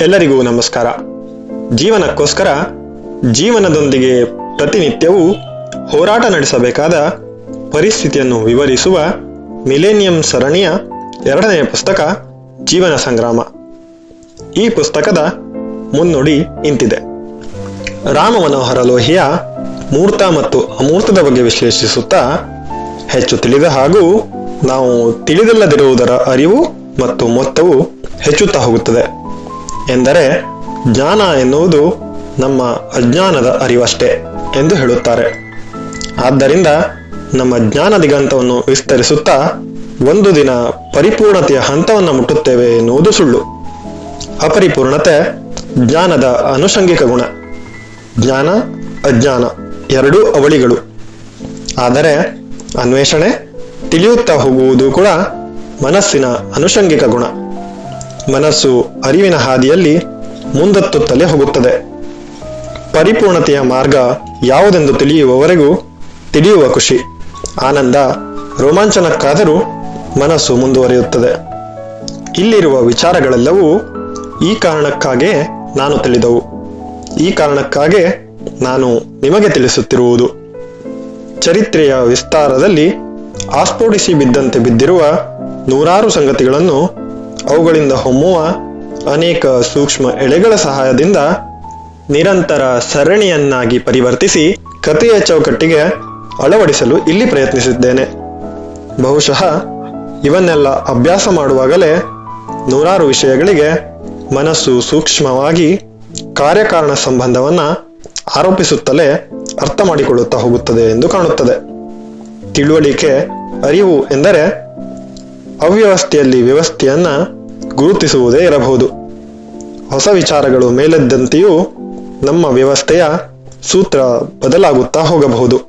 ಎಲ್ಲರಿಗೂ ನಮಸ್ಕಾರ. ಜೀವನಕ್ಕೋಸ್ಕರ ಜೀವನದೊಂದಿಗೆ ಪ್ರತಿನಿತ್ಯವೂ ಹೋರಾಟ ನಡೆಸಬೇಕಾದ ಪರಿಸ್ಥಿತಿಯನ್ನು ವಿವರಿಸುವ ಮಿಲೇನಿಯಂ ಸರಣಿಯ ಎರಡನೆಯ ಪುಸ್ತಕ, ಜೀವನ ಸಂಗ್ರಾಮ. ಈ ಪುಸ್ತಕದ ಮುನ್ನುಡಿ ಇಂತಿದೆ. ರಾಮ ಮನೋಹರ ಲೋಹಿಯ ಮೂರ್ತ ಮತ್ತು ಅಮೂರ್ತದ ಬಗ್ಗೆ ವಿಶ್ಲೇಷಿಸುತ್ತಾ ಹೆಚ್ಚು ತಿಳಿದ ಹಾಗೂ ನಾವು ತಿಳಿದಿಲ್ಲದಿರುವುದರ ಅರಿವು ಮತ್ತು ಮೊತ್ತವು ಹೆಚ್ಚುತ್ತಾ ಹೋಗುತ್ತದೆ. ಎಂದರೆ ಜ್ಞಾನ ಎನ್ನುವುದು ನಮ್ಮ ಅಜ್ಞಾನದ ಅರಿವಷ್ಟೇ ಎಂದು ಹೇಳುತ್ತಾರೆ. ಆದ್ದರಿಂದ ನಮ್ಮ ಜ್ಞಾನ ದಿಗಂತವನ್ನು ವಿಸ್ತರಿಸುತ್ತಾ ಒಂದು ದಿನ ಪರಿಪೂರ್ಣತೆಯ ಹಂತವನ್ನು ಮುಟ್ಟುತ್ತೇವೆ ಎನ್ನುವುದು ಸುಳ್ಳು. ಅಪರಿಪೂರ್ಣತೆ ಜ್ಞಾನದ ಅನುಷಂಗಿಕ ಗುಣ. ಜ್ಞಾನ, ಅಜ್ಞಾನ ಎರಡೂ ಅವಳಿಗಳು. ಆದರೆ ಅನ್ವೇಷಣೆ ತಿಳಿಯುತ್ತಾ ಹೋಗುವುದು ಕೂಡ ಮನಸ್ಸಿನ ಅನುಷಂಗಿಕ ಗುಣ. ಮನಸ್ಸು ಅರಿವಿನ ಹಾದಿಯಲ್ಲಿ ಮುಂದತ್ತುತ್ತಲೇ ಹೋಗುತ್ತದೆ. ಪರಿಪೂರ್ಣತೆಯ ಮಾರ್ಗ ಯಾವುದೆಂದು ತಿಳಿಯುವವರೆಗೂ ತಿಳಿಯುವ ಖುಷಿ. ಆನಂದ, ರೋಮಾಂಚನಕ್ಕಾದರೂ ಮನಸ್ಸು ಮುಂದುವರಿಯುತ್ತದೆ. ಇಲ್ಲಿರುವ ವಿಚಾರಗಳೆಲ್ಲವೂ ಈ ಕಾರಣಕ್ಕಾಗೇ ನಾನು ತಿಳಿದವು. ಈ ಕಾರಣಕ್ಕಾಗೇ ನಾನು ನಿಮಗೆ ತಿಳಿಸುತ್ತಿರುವುದು. ಚರಿತ್ರೆಯ ವಿಸ್ತಾರದಲ್ಲಿ ಆಸ್ಫೋಟಿಸಿ ಬಿದ್ದಂತೆ ಬಿದ್ದಿರುವ ನೂರಾರು ಸಂಗತಿಗಳನ್ನು ಅವುಗಳಿಂದ ಹೊಮ್ಮುವ ಅನೇಕ ಸೂಕ್ಷ್ಮ ಎಳೆಗಳ ಸಹಾಯದಿಂದ ನಿರಂತರ ಸರಣಿಯನ್ನಾಗಿ ಪರಿವರ್ತಿಸಿ ಕಥೆಯ ಚೌಕಟ್ಟಿಗೆ ಅಳವಡಿಸಲು ಇಲ್ಲಿ ಪ್ರಯತ್ನಿಸಿದ್ದೇನೆ. ಬಹುಶಃ ಇವನ್ನೆಲ್ಲ ಅಭ್ಯಾಸ ಮಾಡುವಾಗಲೇ ನೂರಾರು ವಿಷಯಗಳಿಗೆ ಮನಸ್ಸು ಸೂಕ್ಷ್ಮವಾಗಿ ಕಾರ್ಯಕಾರಣ ಸಂಬಂಧವನ್ನ ಆರೋಪಿಸುತ್ತಲೇ ಅರ್ಥ ಮಾಡಿಕೊಳ್ಳುತ್ತಾ ಹೋಗುತ್ತದೆ ಎಂದು ಕಾಣುತ್ತದೆ. ತಿಳುವಳಿಕೆ ಅರಿವು ಎಂದರೆ ಅವ್ಯವಸ್ಥೆಯಲ್ಲಿ ವ್ಯವಸ್ಥೆಯನ್ನ ಗುರುತಿಸುವುದೇ ಇರಬಹುದು. ಹೊಸ ವಿಚಾರಗಳು ಮೇಲೆದ್ದಂತೆಯೂ ನಮ್ಮ ವ್ಯವಸ್ಥೆಯ ಸೂತ್ರ ಬದಲಾಗುತ್ತಾ ಹೋಗಬಹುದು.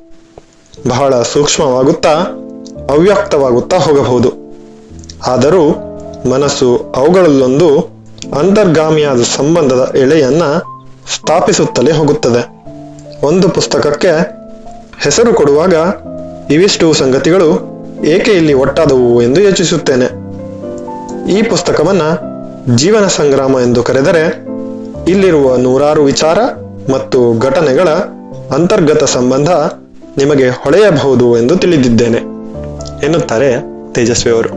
ಬಹಳ ಸೂಕ್ಷ್ಮವಾಗುತ್ತಾ ಅವ್ಯಕ್ತವಾಗುತ್ತಾ ಹೋಗಬಹುದು. ಆದರೂ ಮನಸ್ಸು ಅವುಗಳಲ್ಲೊಂದು ಅಂತರ್ಗಾಮಿಯಾದ ಸಂಬಂಧದ ಎಳೆಯನ್ನ ಸ್ಥಾಪಿಸುತ್ತಲೇ ಹೋಗುತ್ತದೆ. ಒಂದು ಪುಸ್ತಕಕ್ಕೆ ಹೆಸರು ಕೊಡುವಾಗ ಇವಿಷ್ಟು ಸಂಗತಿಗಳು ಏಕೆ ಇಲ್ಲಿ ಒಟ್ಟಾದವು ಎಂದು ಯೋಚಿಸುತ್ತೇನೆ. ಈ ಪುಸ್ತಕವನ್ನ ಜೀವನ ಸಂಗ್ರಾಮ ಎಂದು ಕರೆದರೆ ಇಲ್ಲಿರುವ ನೂರಾರು ವಿಚಾರ ಮತ್ತು ಘಟನೆಗಳ ಅಂತರ್ಗತ ಸಂಬಂಧ ನಿಮಗೆ ಹೊಳೆಯಬಹುದು ಎಂದು ತಿಳಿದಿದ್ದೇನೆ ಎನ್ನುತ್ತಾರೆ ತೇಜಸ್ವಿ ಅವರು